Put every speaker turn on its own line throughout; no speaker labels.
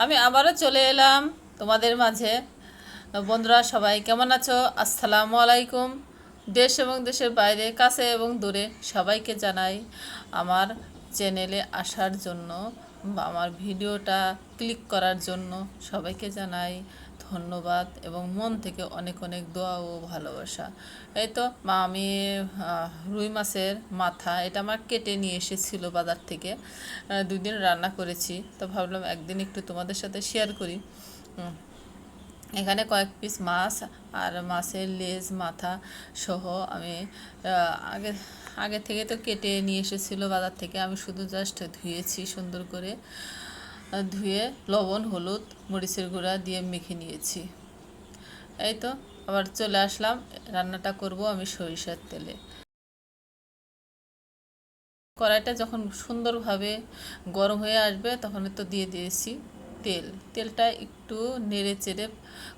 আমি আবারও চলে এলাম তোমাদের মাঝে। বন্ধুরা সবাই কেমন আছো? আসসালামু আলাইকুম। দেশ এবং দেশের বাইরে, কাছে এবং দূরে সবাইকে জানাই আমার চ্যানেলে আসার জন্য আমার ভিডিওটা ক্লিক করার জন্য সবাইকে জানাই ধন্যবাদ এবং মন থেকে অনেক অনেক দোয়া ও ভালোবাসা। এই তো মা, আমি রুই মাছের মাথা, এটা আমার কেটে নিয়ে এসেছিল বাজার থেকে দুদিন দিন রান্না করেছি। তো ভাবলাম একদিন একটু তোমাদের সাথে শেয়ার করি। এখানে কয়েক পিস মাছ আর মাছের লেজ, মাথা সহ আমি আগে আগে থেকে তো কেটে নিয়ে এসেছিল বাজার থেকে। আমি শুধু জাস্ট ধুয়েছি সুন্দর করে। ধুয়ে লবণ, হলুদ, মরিচের গুঁড়া দিয়ে মেখে নিয়েছি। এই তো, আবার চলে আসলাম। রান্নাটা করব আমি সরিষার তেলে। কড়াইটা যখন সুন্দরভাবে গরম হয়ে আসবে তখন তো দিয়ে দিয়েছি। তেল, তেলটা একটু নেড়ে চেড়ে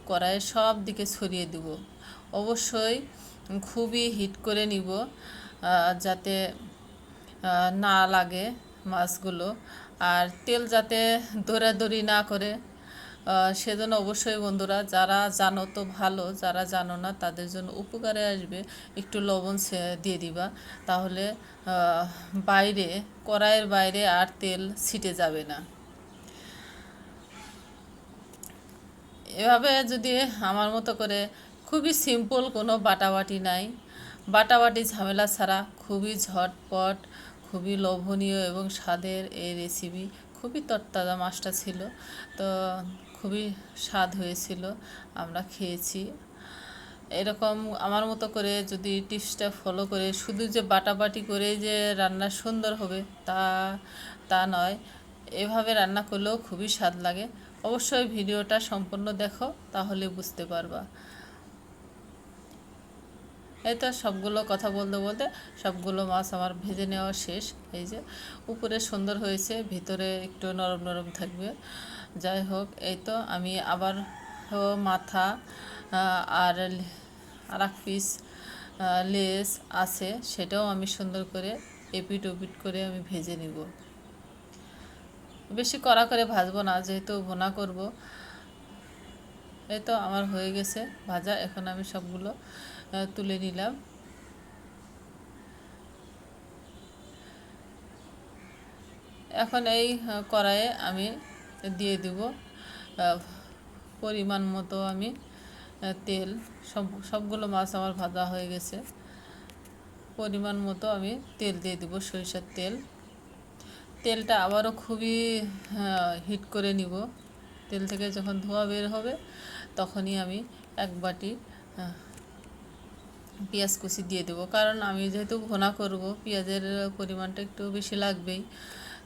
কড়াইয়ের সব দিকে ছড়িয়ে দিব। অবশ্যই খুবই হিট করে নিব যাতে না লাগে মাছগুলো। আর তেল যাতে দৌড়াদৌড়ি না করে সেজন্য অবশ্যই বন্ধুরা, যারা জানো তো ভালো, যারা জানো না, তাদের জন্য উপকারে আসবে একটু লবণ দিয়ে দিবা। তাহলে বাইরে, কড়াইয়ের বাইরে আর তেল ছিটে যাবে না। এভাবে যদি আমার মতো করে খুবই সিম্পল কোনো বাটাবাটি নাই, বাটাবাটি ঝামেলা ছাড়া খুবই ঝটপট, খুবই লোভনীয় এবং স্বাদের এই রেসিপি খুবই তরতাজা মাছটা ছিল। তো খুবই স্বাদ হয়েছিল, আমরা খেয়েছি। এরকম আমার মতো করে যদি টিপসটা ফলো করে শুধু যে বাটাবাটি করে যে রান্না সুন্দর হবে তা তা নয়, এভাবে রান্না করলেও খুবই স্বাদ লাগে। অবশ্যই ভিডিওটা সম্পূর্ণ দেখো, তাহলে বুঝতে পারবা। এই তো সবগুলো কথা বলতে বলতে সবগুলো মাছ আমার ভেজে নেওয়া শেষ। এই যে উপরে সুন্দর হয়েছে, ভিতরে একটু নরম নরম থাকবে। যাই হোক, এই তো আমি আবার মাথা আর আর এক পিস লেস আছে, সেটাও আমি সুন্দর করে এপিট ওপিট করে আমি ভেজে নিব। বেশি কড়া করে ভাজবো না, যেহেতু ভোনা করব। এই তো আমার হয়ে গেছে ভাজা, এখন আমি সবগুলো তুলে নিলাম। এখন এই কড়াইয়ে আমি দিয়ে দিব পরিমাণ মতো আমি তেল। সব, সবগুলো মাছ আমার ভাজা হয়ে গেছে। পরিমাণ মতো আমি তেল দিয়ে দিব, সরিষার তেল। তেলটা আবারও খুবই হিট করে নিব। তেল থেকে যখন ধোয়া বের হবে, তখনই আমি এক বাটি পেঁয়াজ কুচি দিয়ে দেবো। কারণ আমি যেহেতু ভোনা করব, পেঁয়াজের পরিমাণটা একটু বেশি লাগবেই,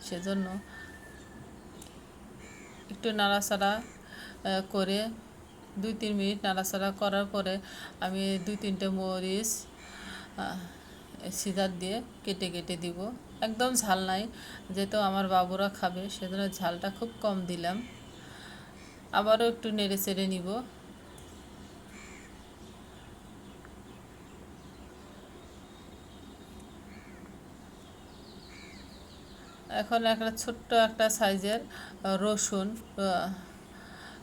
সেজন্য একটু নাড়াচাড়া করে দুই তিন মিনিট নাড়াচাড়া করার পরে আমি দুই তিনটে মরিচ সিজার দিয়ে কেটে কেটে দিব। একদম ঝাল নাই। যেহেতু আমার বাবুরা খাবে, সেজন্য ঝালটা খুব কম দিলাম। আবারও একটু নেড়ে চেড়ে নিব। এখন একটা ছোট্ট একটা সাইজের রসুন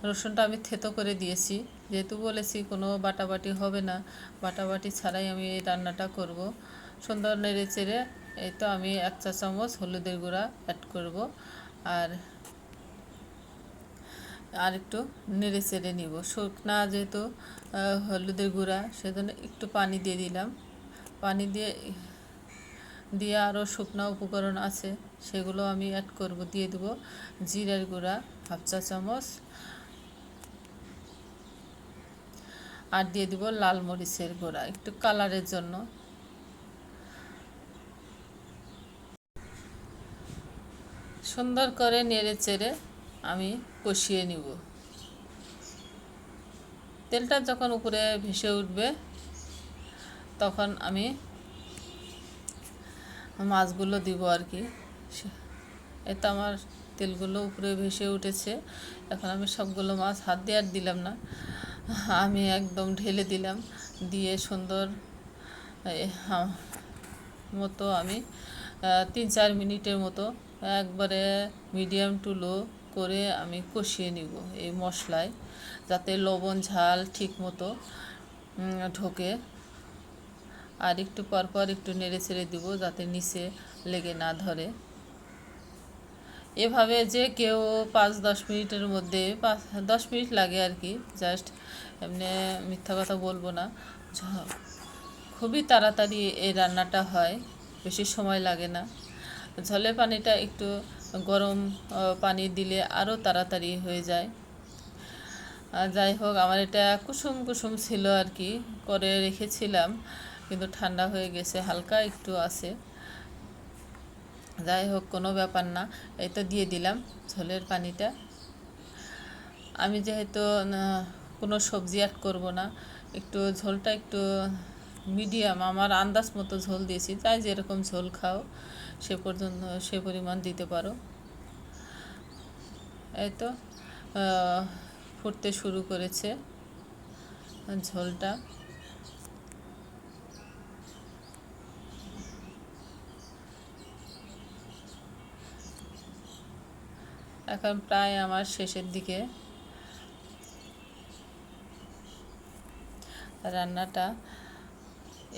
রসুনটা আমি থেতো করে দিয়েছি। যেহেতু বলেছি কোনো বাটাবাটি হবে না, বাটাবাটি ছাড়াই আমি এই রান্নাটা করব। সুন্দর নেড়ে চেড়ে এই তো আমি এক চা চামচ হলুদের গুঁড়া অ্যাড করব আর আর একটু নেড়ে চেড়ে নিব। শুকনা যেহেতু হলুদের গুঁড়া, সেজন্য একটু পানি দিয়ে দিলাম। পানি দিয়ে দিয়ে আরও শুকনো উপকরণ আছে, সেগুলো আমি অ্যাড করব। দিয়ে দেবো জিরার গুঁড়া, হাফ চা চামচ। আর দিয়ে দিব লাল মরিচের গুঁড়া, একটু কালারের জন্য। সুন্দর করে নেড়ে চেড়ে আমি কষিয়ে নিব। তেলটা যখন উপরে ভেসে উঠবে, তখন আমি মাছগুলো দিব আর কি। সে- এই তো আমার তেলগুলো উপরে ভেসে উঠেছে। এখন আমি সবগুলো মাছ হাত দিয়ে আর দিলাম না। আমি একদম ঢেলে দিলাম, দিয়ে সুন্দর মতো আমি তিন চার মিনিটের মতো একবারে মিডিয়াম টু লো করে আমি কষিয়ে নিব এই মশলায়, যাতে লবণ, ঝাল ঠিক মতো ঢোকে। আর একটু পর পর একটু নেড়ে ছেড়ে দিব যাতে নিচে লেগে না ধরে। এভাবে যে কেউ পাঁচ দশ মিনিটের মধ্যে, পাঁচ, দশ মিনিট লাগে আর কি জাস্ট এমনি মিথ্যা কথা বলব না। খুবই তাড়াতাড়ি এই রান্নাটা হয়, বেশি সময় লাগে না। ঝোলের পানিটা একটু গরম পানি দিলে আরও তাড়াতাড়ি হয়ে যায়। যাই হোক, আমার এটা কুসুম কুসুম ছিল আর কি, করে রেখেছিলাম, কিন্তু ঠান্ডা হয়ে গেছে, হালকা একটু আছে। যাই হোক, কোনো ব্যাপার না, এই তো দিয়ে দিলাম ঝোলের পানিটা। আমি যেহেতু কোনো সবজি অ্যাড করব না, একটু ঝোলটা একটু মিডিয়াম, আমার আন্দাজ মতো ঝোল দিয়েছি। তাই যেরকম ঝোল খাও, সে পর্যন্ত, সে পরিমাণ দিতে পারো। এই তো ফুটতে শুরু করেছে ঝোলটা। এখন প্রায় আমার শেষের দিকে। রান্নাটা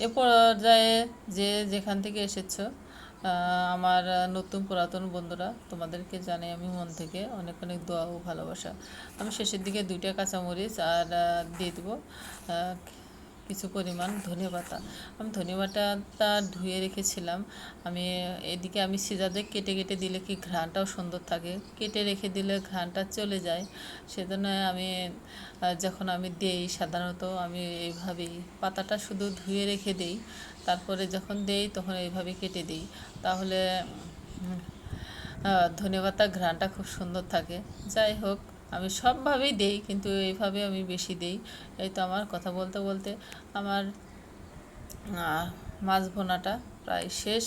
এ পর্যায়ে যে যেখান থেকে এসেছ আমার নতুন পুরাতন বন্ধুরা, তোমাদেরকে জানাই আমি মন থেকে অনেক অনেক দোয়া ও ভালোবাসা। আমি শেষের দিকে দুইটা কাঁচামরিচ আর দিয়ে দেবো। কিছু পরিমাণ ধনে পাতা আমি ধনে পাতাটা ধুয়ে রেখেছিলাম। আমি এদিকে আমি সিজাতে কেটে কেটে দিলে কি ঘ্রাণটাও সুন্দর থাকে। কেটে রেখে দিলে ঘ্রাণটা চলে যায়। সেজন্য আমি, যখন আমি দেই সাধারণত আমি এইভাবেই পাতাটা শুধু ধুয়ে রেখে দেই। তারপরে যখন দেই তখন এইভাবে কেটে দিই। তাহলে ধনেপাতা ঘ্রাণটা খুব সুন্দর থাকে। যাই হোক আমি সবভাবেই দেই, কিন্তু এইভাবে আমি বেশি দেই। এই তো আমার কথা বলতে বলতে আমার মাছ ভোনাটা প্রায় শেষ।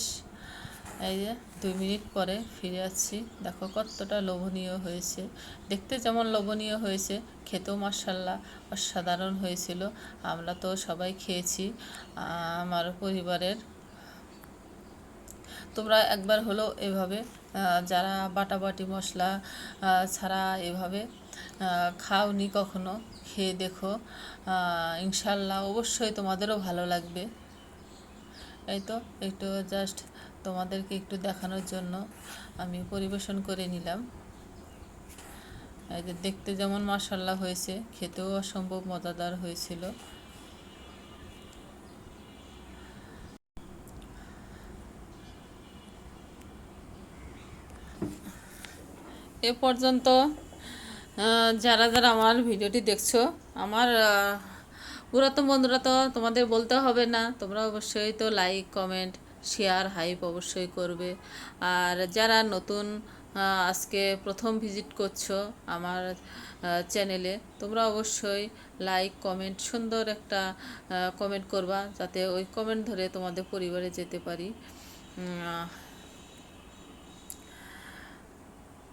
এই যে দুই মিনিট পরে ফিরে আসছি। দেখো কতটা লোভনীয় হয়েছে। দেখতে যেমন লোভনীয় হয়েছে, খেতেও মার্শাল্লাহ অসাধারণ হয়েছিল। আমরা তো সবাই খেয়েছি। আমার পরিবারের তোমরা একবার হলো এভাবে যারা বাটাবাটি মশলা ছাড়া এভাবে খাওনি কখনো, খেয়ে দেখো ইনশাল্লাহ অবশ্যই তোমাদেরও ভালো লাগবে। এই তো, একটু জাস্ট তোমাদেরকে একটু দেখানোর জন্য আমি পরিবেশন করে নিলাম। দেখতে যেমন মাসাল্লাহ হয়েছে, খেতেও অসম্ভব মজাদার হয়েছিল। এ পর্যন্ত যারা যারা আমার ভিডিওটি দেখছ, আমার পুরাতন বন্ধুরা তো তোমাদের বলতে হবে না, তোমরা অবশ্যই তো লাইক কমেন্ট শেয়ার হাইপ অবশ্যই করবে। আর যারা নতুন আজকে প্রথম ভিজিট করছ আমার চ্যানেলে তোমরা অবশ্যই লাইক কমেন্ট সুন্দর একটা কমেন্ট করবা, যাতে ওই কমেন্ট ধরে তোমাদের পরিবারে যেতে পারি।